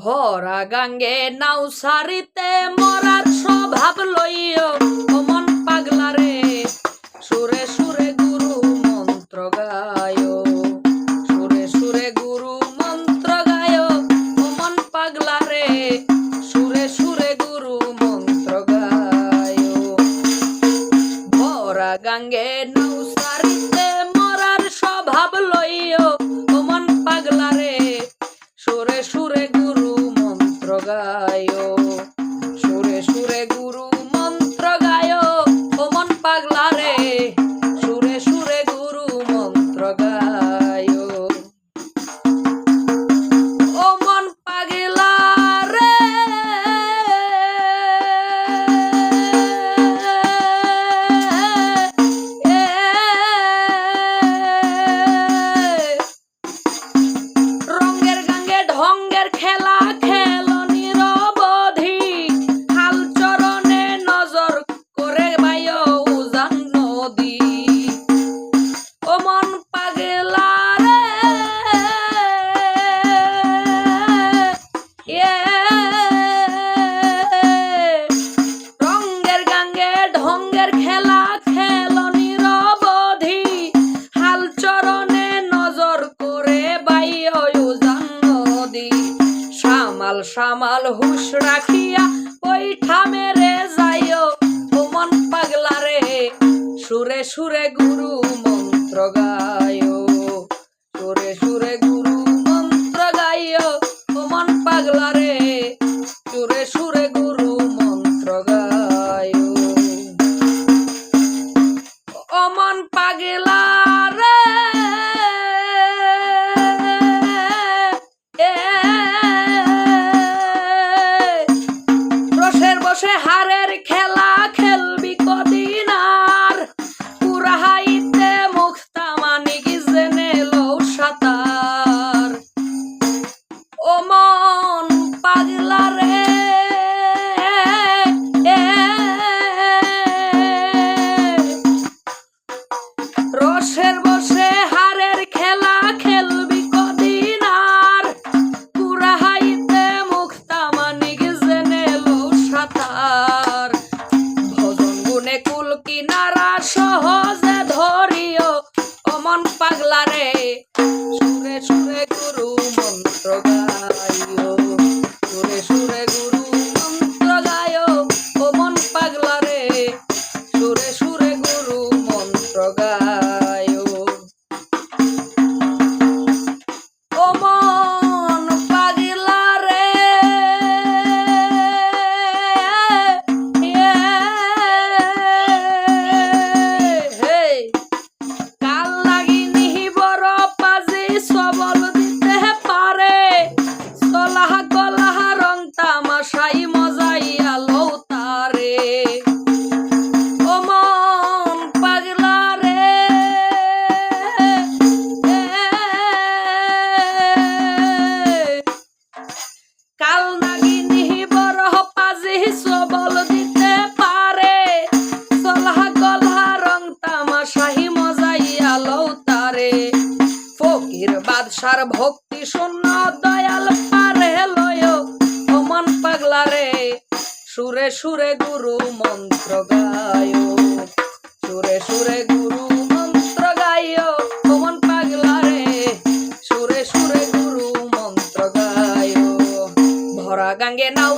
ভরা গাঙ্গে নাও সারিতে, মরার স্বভাব লইও অমন পাগলা রে। সুরে সুরে গুরু মন্ত্র গায়, সুরে সুরে গুরু মন্ত্র গায় অমন পাগলা রে। সুরে সুরে গুরু মন্ত্র গায়। ভরা গাঙ্গে ঢঙ্গের খেলা খেল নিরবধি হাল চরণে নজর করে বায়ু উজান নদী। ও মন পাগলা রে সামাল হুশ রাখিয়া বৈঠা মেরে যাইও, ও মন পাগলা রে। সুরে সুরে গুরু মন্ত্র গায় অমন পাগলা রে। সুরে সুরে গুরু মন্ত্র গাইও। সুরে সুরে বাদশার ভক্তি শূন্য দয়াল পারে লয়। অমন পাগলা রে, সুরে সুরে গুরু মন্ত্র গায়। সুরে সুরে গুরু মন্ত্র গায় পাগলা রে, সুরে সুরে গুরু মন্ত্র গায়। ভরা গাঙ্গে নাও